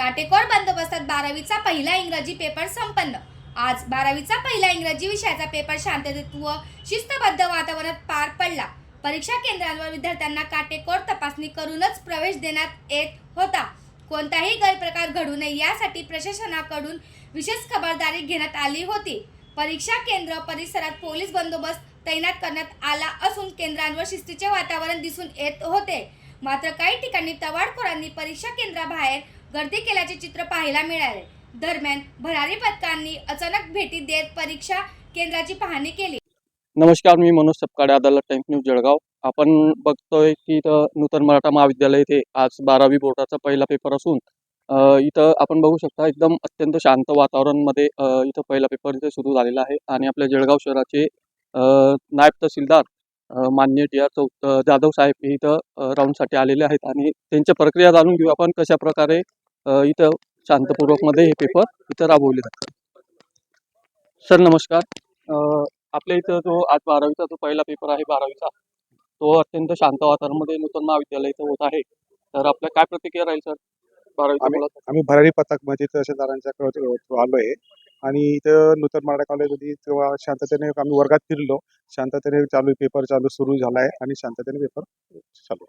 काटेकोर बंदोबस्तात बारावीचा पहिला इंग्रजी पेपर संपन्न. आज बारावीचा पहिला इंग्रजी विषयाचा पेपर शांततेत व शिस्तबद्ध वातावरणात पार पडला. परीक्षा केंद्रांवर विद्यार्थ्यांना काटेकोर तपासणी करूनच प्रवेश देण्यात येत होता. कोणताही गैरप्रकार घडू नये यासाठी प्रशासनाकडून विशेष खबरदारी घेण्यात आली होती. परीक्षा केंद्र परिसरात पोलीस बंदोबस्त तैनात करण्यात आला असून केंद्रांवर शिस्तीचे वातावरण दिसून येत होते. मात्र काही ठिकाणी तवाडखोरांनी परीक्षा केंद्राबाहेर गर्दी केल्याचे चित्र पाहायला मिळाले. दरम्यान भरारी पथकांनी अचानक भेटी देत परीक्षा केंद्राची पाहणी केली. नमस्कार मी मनोज सपकाडे अदालत टाइम्स न्यूज जळगाव. आपण बघतोय की इथं नूतन मराठा महाविद्यालय इथे आज बारावी बोर्डाचा पहिला पेपर असून इथं आपण बघू शकता एकदम अत्यंत शांत वातावरणमध्ये इथं पहिला पेपर इथे सुरू झालेला आहे. आणि आपल्या जळगाव शहराचे नायब तहसीलदार मान्य टी आर चौ जाधव साहेब हे इथं राऊंडसाठी आलेले आहेत. आणि त्यांच्या प्रक्रिया जाणून घेऊ आपण कशा प्रकारे इथं शांतपूर्वकमध्ये हे पेपर इथं राबवले जातात. सर नमस्कार. आपल्या इथं जो आज बारावीचा जो पहिला पेपर आहे बारावीचा तो अत्यंत शांत वातावरणामध्ये नूतन महाविद्यालय इथं होत आहे. तर आपल्या काय प्रतिक्रिया राहील सर आम्ही- भरारी पथकमध्ये तहसीलदारांच्या आलो आहे आणि इथं नूतन मराठा कॉलेजमध्ये तेव्हा शांततेने आम्ही वर्गात फिरलो शांततेने चालू पेपर चालू सुरू झाला आहे आणि शांततेने पेपर चालू.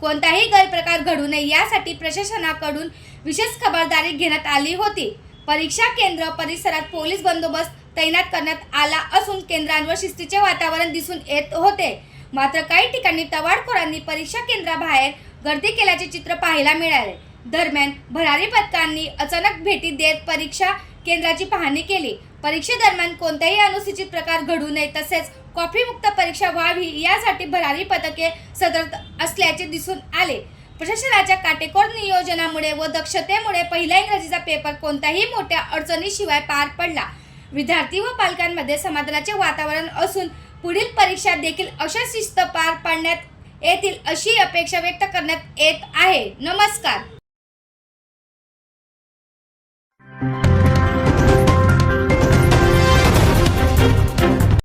कोणताही गैरप्रकार घडू नये यासाठी प्रशासनाकडून विशेष खबरदारी घेण्यात आली होती. परीक्षा केंद्र परिसरात पोलीस बंदोबस्त तैनात करण्यात आला असून केंद्रांवर शिस्तीचे वातावरण दिसून येत होते. मात्र काही ठिकाणी तवाडखोरांनी परीक्षा केंद्राबाहेर गर्दी केल्याचे चित्र पाहायला मिळाले. दरम्यान भरारी पथकांनी अचानक भेटी देत परीक्षा केंद्राची पाहणी केली. परीक्षेदरम्यान कोणताही अनुसूचित प्रकार घडू नये तसेच कॉफीमुक्त परीक्षा व्हावी यासाठी भरारी पथके सदर असल्याचे दिसून आले. प्रशासनाच्या काटेकोर नियोजनामुळे व दक्षतेमुळे पहिला इंग्रजीचा पेपर कोणत्याही मोठ्या अडचणीशिवाय पार पडला. विद्यार्थी व पालकांमध्ये समाधानाचे वातावरण असून पुढील परीक्षा देखील अशा शिस्त पार पाडण्यात येतील अशी अपेक्षा व्यक्त करण्यात येत आहे. नमस्कार.